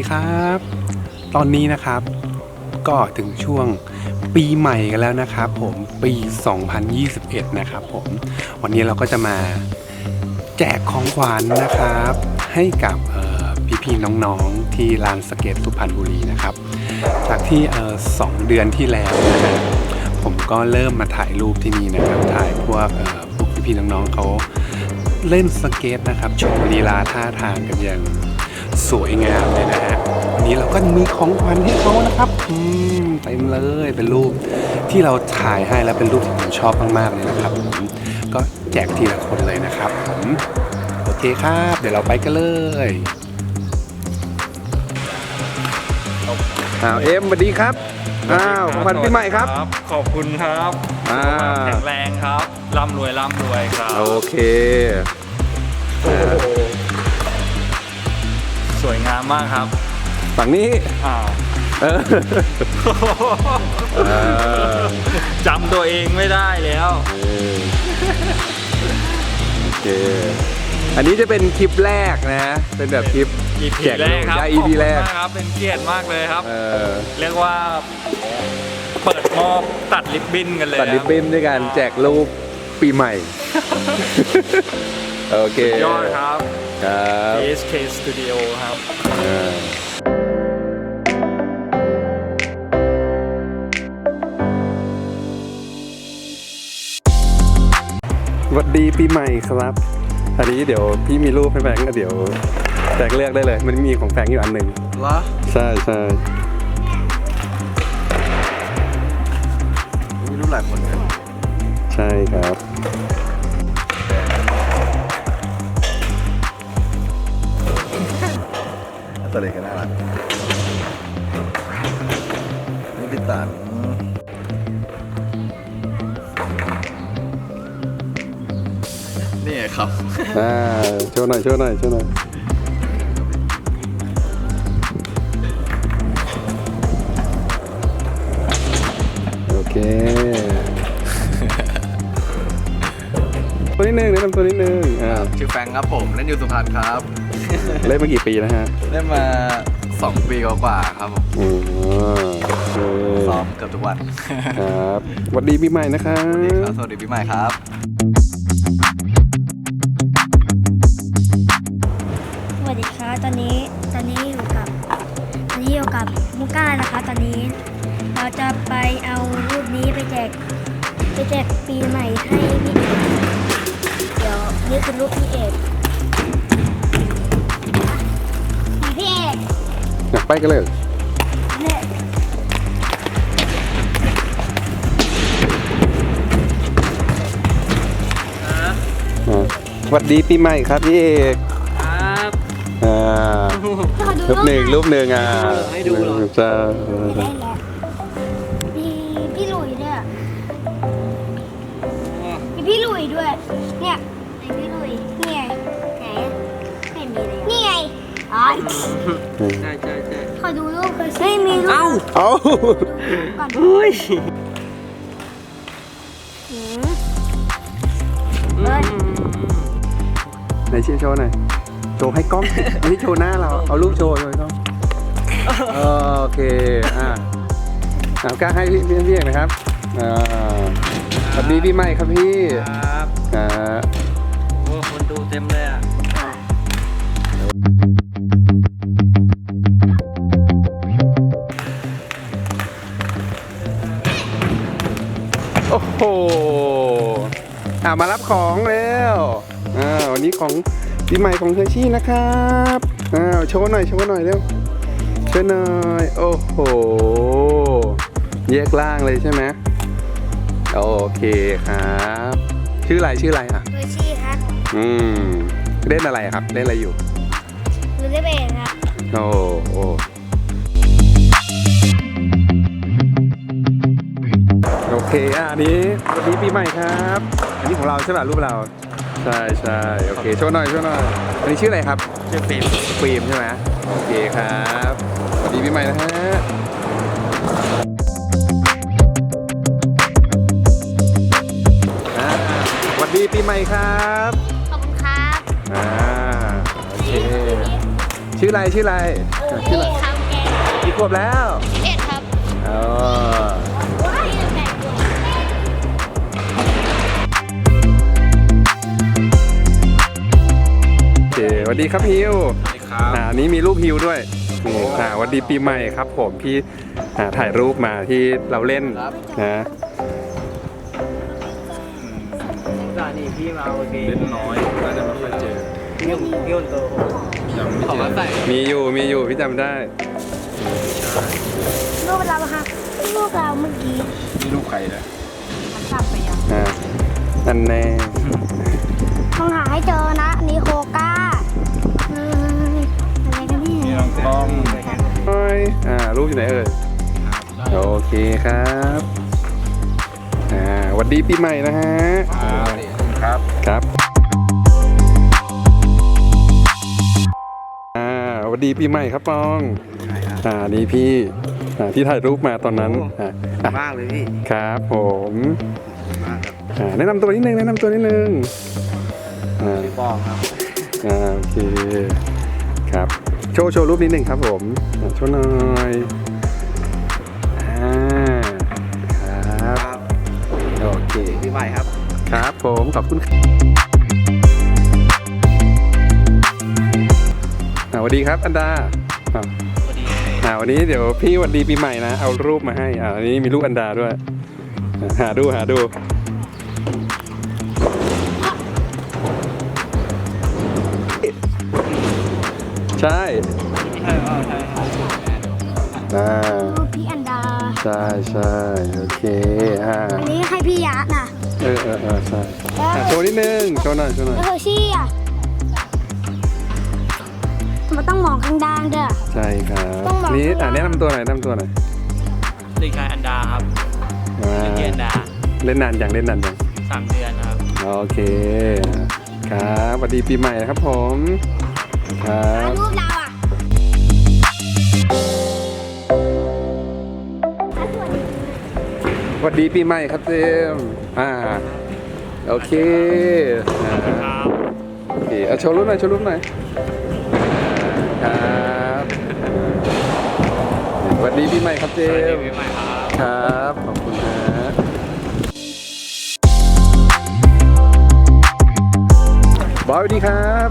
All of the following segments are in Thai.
ดีครับ ตอนนี้นะครับ ก็ถึงช่วงปีใหม่กันแล้วนะครับ ผมปี 2021 นะครับผมวันนี้เราก็จะมาแจกของขวัญนะครับ ให้กับพี่ๆน้องๆที่ลานสเก็ตสุพรรณบุรีนะครับ จากที่สองเดือนที่แล้วนะฮะผมก็เริ่มมาถ่ายรูปที่นี่นะครับ ถ่ายพวกพวกพี่ๆน้องๆเขาเล่นสเก็ตนะครับโชว์ลีลาท่าทางกันอย่าง สวยงามเลยนะฮะวันนี้เราก็มีของขวัญให้เขานะครับอืมเต็มเลยเป็นรูปที่เราถ่ายให้แล้วเป็นรูปที่ผมชอบมากๆเลยนะครับผมก็แจกทีละคนเลยนะครับผมโอเคครับ เดี๋ยวเราไปกันเลยอ้าวเอ็มสวัสดีครับอ้าวของขวัญปีใหม่ครับ ขอบคุณครับอ่า แข็งแรงครับร่ำรวยร่ำรวยครับโอเค โอ้โห สวยงามมากครับฝั่งนี้อ้าวเออเออจำตัวเองไม่ได้แล้วเออโอเคอันนี้จะเป็นคลิปแรกนะ เป็นแบบคลิป EP แจกแรกครับได้ขอบ EP คุณแรก มากครับ เป็นเกียรติมากเลยครับ เออเรียกว่าเปิดมอบตัดลิปบิ้นกันเลยตัดริบบิ้นด้วยกันแจกรูปปีใหม่ โอเค ยอดครับ ครับ PSK Studio ครับอ่าสวัสดีปีใหม่ครับอันนี้เดี๋ยวพี่มีรูปให้แฟงก็เดี๋ยวแฟงเลือกได้เลย มันมีของแฟงอยู่อันหนึ่งเหรอใช่ใช่มีรูปหลายคนเลยใช่ครับ ตัวเล็กกันน่ารักนี่พี่ตันนี่ไงครับ อ่าโชว์หน่อยโชว์หน่อยโชว์หน่อยโอเคตัวนิดนึงแนะนำตัวนิดนึงอ่าชื่อแฟงครับผมเล่นอยู่สุพรรณครับ เล่นมากี่ปีแล้วฮะเล่นมา 2 ปีกว่าๆครับผมอ๋อโอเคซ้อมเกือบทุกวันครับสวัสดีปีใหม่นะครับสวัสดีครับสวัสดีปีใหม่ครับ สวัสดีครับตอนนี้ตอนนี้อยู่กับตอนนี้อยู่กับมุก้านะคะ ตอนนี้ เราจะไปเอารูปนี้ไปแจกไปแจกปีใหม่ให้พี่เอกเดี๋ยวนี่คือรูปพี่เอก ไปกันเลยเนี่ยอ่าสวัสดีปีใหม่ครับพี่เอกครับอ่าขอดูรูปหนึ่งรูปหนึ่งอะให้ดูเหรอ จะได้แล้วมีพี่หลุยด้วยมีพี่หลุยด้วย เนี่ยไหนพี่หลุยนี่ไงไหนไม่มีเลยนี่ไงอ๋อ ใช่ใช่ ใช่ขอดูรูปไม่มีรูปเอ้าเอาก่อนเฮ้ยหืมเฮ้ย ไหนชี้โชว์หน่อย โชว์ให้กล้องสิไม่ใช่โชว์หน้าเรา เอารูปโชว์โชว์ให้กล้องโอเค อ่าอ่ากล้าให้พี่พี่พี่เอกนะครับอ่าสวัสดีปีใหม่ครับพี่ครับ อ่าโอ้คนดูเต็มเลยอะ โอ้โหอ่ามารับของแล้วอ่าวันนี้ของปีใหม่ของเฮอร์ชี่นะครับอ้าวโชว์หน่อยโชว์หน่อยเร็วโชว์หน่อยโอ้โหแยกล่างเลยใช่ไหมโอเคครับ ชื่ออะไรชื่ออะไรอะเบอร์ชี่ครับอืมเล่นอะไรครับเล่นอะไรอยู่หรือเล่เบนครับโอ้โอ้โอ เคอะอันนี้วันนี้ปีใหม่ครับ อันนี้ของเราใช่ป่ะรูปเรา ใช่ใช่โอเคโชว์หน่อยโชว์หน่อยอันนี้ชื่ออะไรครับชื่อฟิล์มฟิล์มใช่ไหมโอเคครับสวัสดีปีใหม่นะฮะอ่าสวัสดีปีใหม่ครับขอบคุณครับอ่าโอเคชื่ออะไรชื่ออะไรอะชื่ออะไรครับแกกี่ขวบแล้ว เอ็ดครับ อ๋อ วัสดีครับฮิวสวัสดีครับอ่าอันนี้มีรูปฮิวด้วยนี่อ่าสวัสดีปีใหม่ครับ ผมพี่อ่าถ่ายรูปมาที่เราเล่นครับนะตอนนี้พี่มาโอเคเล่นน้อยน่าจะไม่ค่อยเจอพี่ยุ่งพี่ยุ่งโตยังไม่ขอเจมาอใส่มีอยู่มีอยู่พี่จำได้ รูปเราค่ะรูปเราเมื่อกี้นี่ลูกใครนะมันสับไปยังอ่าอันแน่ต้องหาให้เจอนะอันนี่โคก้า อ้ยอ่ารูปอยู่ไหนเอ่ยโอเคครับอ่าสวัสดีปีใหม่นะฮะครับครับอ่าสวัสดีปีใหม่ครับปอง อ่านี่พี่อ่าที่ถ่ายรูปมาตอนนั้นอ่าอะมากเลยพี่ครับผมมากครับอ่าแนะนำตัวนิดนึงแนะนำตัวนิดนึงอ่าพี่ปองครับอ่าโอเคครับ โชว์โชว์รูปนิดนึงครับผมอ่าโชว์หน่อยอ่าครับโอเคพี่ใหม่ครับ ครับผมขอบคุณครับอ่าสวัสดีครับอันดาอ่าสวัสดีอ่าวันนี้เดี๋ยวพี่หวันดีปีใหม่นะ เอารูปมาให้อ่าอันนี้มีรูปอันดาด้วยอ่าหาดูหาดู ใช่ใช่ใช่อ่ารูปพี่อันดา ใช่ใช่โอเคอ่าอันนี้ให้พี่ยะน่ะเออเออเออใช่แล้วอะโชว์นิดนึงโชว์หน่อยโชว์หน่อยแล้วเฮอร์ชี่อะมันต้องมองข้างด้านด้วย ใช่ครับต้องบอก นี่อ่าว่าแนะนำตัวหน่อยแนะนำตัวหน่อยเด็กชายอันดาครับอ่าเด็กชายอันดาเล่นนานอย่างเล่นนานอย่างสามเดือนครับ โอเคครับสวัสดีปีใหม่นะครับผม ครับรูปเราอะสวัสดีปีใหม่ครับเจมส์อ่า โอเคอ่าครับโอเคเอาโชว์รูปหน่อยโชว์รูปหน่อยครับอ่าสวัสดีปีใหม่ครับเจสวัสดีมส์พี่ใหม่ครับ ครับ ขอบคุณ บอสสวัสดีครับ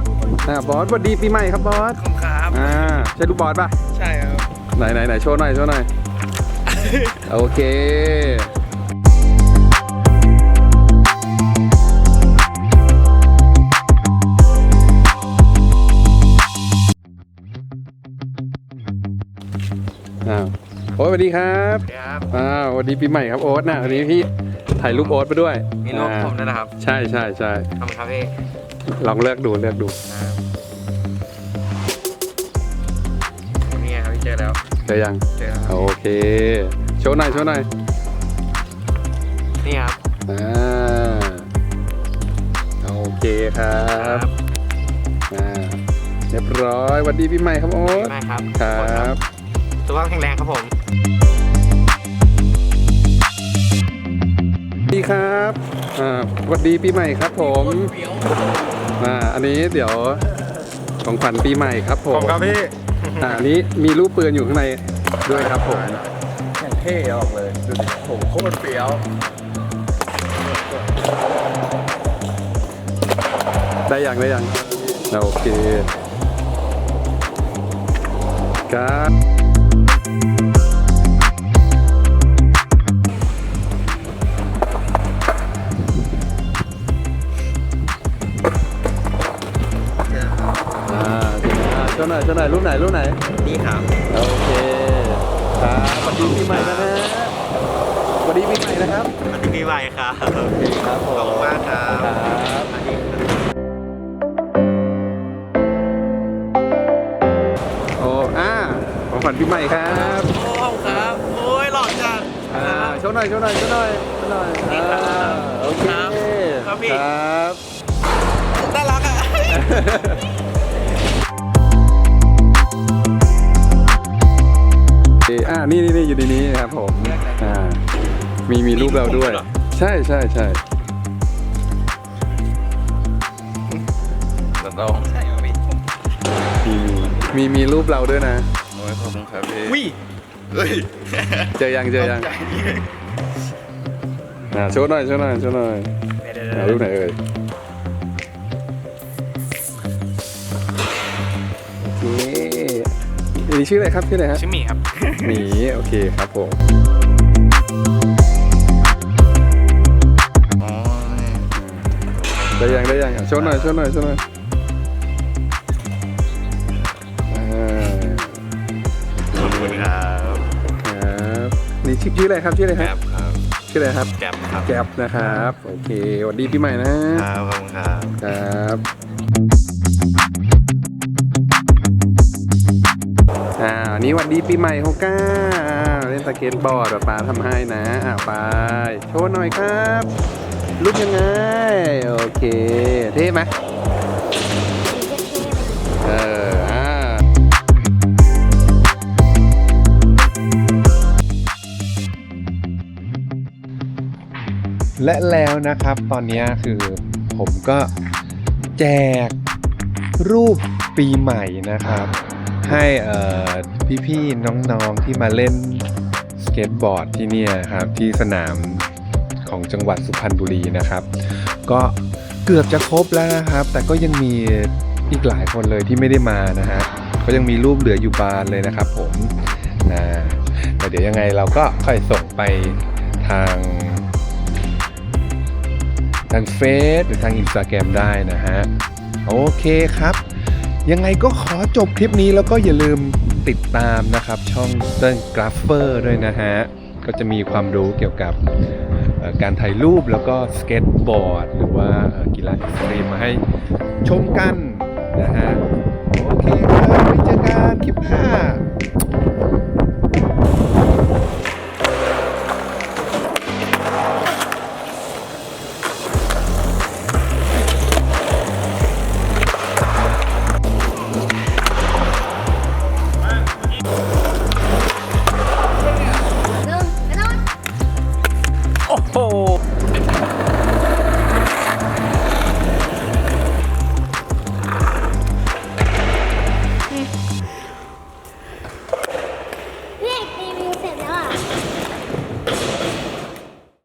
อ่าบอสสวัสดีปีใหม่ครับบอสครับอ่าใช่ลูกบอสป่ะใช่ครับไหนไหนไหนโชว์หน่อยโชว์หน่อยโอเคอ้าวโอ๊ตสวัสดีครับ ครับอ้าวสวัสดีปีใหม่ครับโอ๊ตนะวันนี้พี่ ถ่ายรูปโอ๊ตไปด้วยมีรูปอ่าผมด้วยนะครับใช่ใช่ใช่ทำครับพี่ลองเลือกดูเลือกดูนี่ครับพี่เจอแล้วเจอยังเจอแล้วโอเค โชว์หน่อยโชว์หน่อยนี่ครับอ่าโอเคครับอ่าเรียบร้อยสวัสดีปีใหม่ครับโอ๊ตพี่ใหม่ครับครับสุขภาพแข็งแรงครับผม ครับอ่าสวัสดีปีใหม่ครับผมอ่าอันนี้เดี๋ยวของขวัญปีใหม่ครับผมผมครับพี่อ่าอันนี้มีรูปปืนอยู่ข้างในด้วยครับผมอย่างเท่ออกเลยดูดิโหโคตรเฟี้ยวได้ยังได้ยังโอเคครับ อ่าโชว์หน่อยโชว์หน่อยรูปไหนรูปไหน นี่ครับโอเคครับสวัสดีปีใหม่นะฮะสวัสดีปีใหม่นะครับสวัสดีพี่ใหม่ครับโอเคครับผมขอบคุณมากครับครับโอ้อ่าของขวัญปีใหม่ครับโอ้ครับ โอ้ยหล่อจัดอ่าโชว์หน่อยโชว์หน่อยโชว์หน่อยโชว์หน่อยนี่ครับอ่าโอเคครับพี่ครับน่ารักอะ อเคอ่านี่นี่นี่อยู่ในนี้ครับผมอ่ามีมีรูปเราด้วยมีรูปผมด้วยเหรอใช่ใช่ใช่ต้องใช่ไหมพี่มีมีมีรูปเราด้วยนะโอ้ยขอบคุณครับพี่วิเฮ้ยเจอยังเจอยังอ่าโชว์หน่อยโชว์หน่อยโชว์หน่อยอ่ารูปไหนเอ่ย อันนี้ชื่ออะไรครับชื่ออะไรฮะชิมมี่ครับ หมี โอเคครับผมอ๋อได้ยังได้ยังอะโชว์หน่อยโชว์หน่อยโชว์หน่อยอ่าขอบคุณครับครับนี่ชื่อชื่ออะไรครับชื่ออะไรแกครับบครับชื่ออะไรครับ แกบครับแก๊ปนะครับ โอเคสวัสดีปีใหม่นะ ครับขอบคุณครับ ครับ นี่หวัดดีปีใหม่โฮก้าเล่นสเก็ตบอร์ดป๊าทำให้นะอ่าไปโชว์หน่อยครับรูปยังไง โอเค เท่ไหมเอออ่าและแล้วนะครับตอนนี้คือผมก็แจกรูปปีใหม่นะครับ ให้เออ พี่ๆน้องๆที่มาเล่นสเก็ตบอร์ดที่นี่ครับที่สนามของจังหวัดสุพรรณบุรีนะครับ ก็เกือบจะครบแล้วนะครับ แต่ก็ยังมีอีกหลายคนเลยที่ไม่ได้มานะฮะก็ยังมีรูปเหลืออยู่บานเลยนะครับ ผมนะแต่เดี๋ยวยังไงเราก็ค่อยส่งไปทางทางเฟซหรือทางอินสตาแกรมได้นะฮะ โอเคครับ ยังไงก็ขอจบคลิปนี้แล้วก็อย่าลืม ติดตามนะครับช่องเติ้ลกราฟเฟอร์ด้วยนะฮะ ก็จะมีความรู้เกี่ยวกับการถ่ายรูปแล้วก็สเก็ตบอร์ด หรือว่ากีฬาเอ็กซ์ตรีมมาให้ชมกันนะฮะ โอเคครับไว้เจอกันคลิปหน้า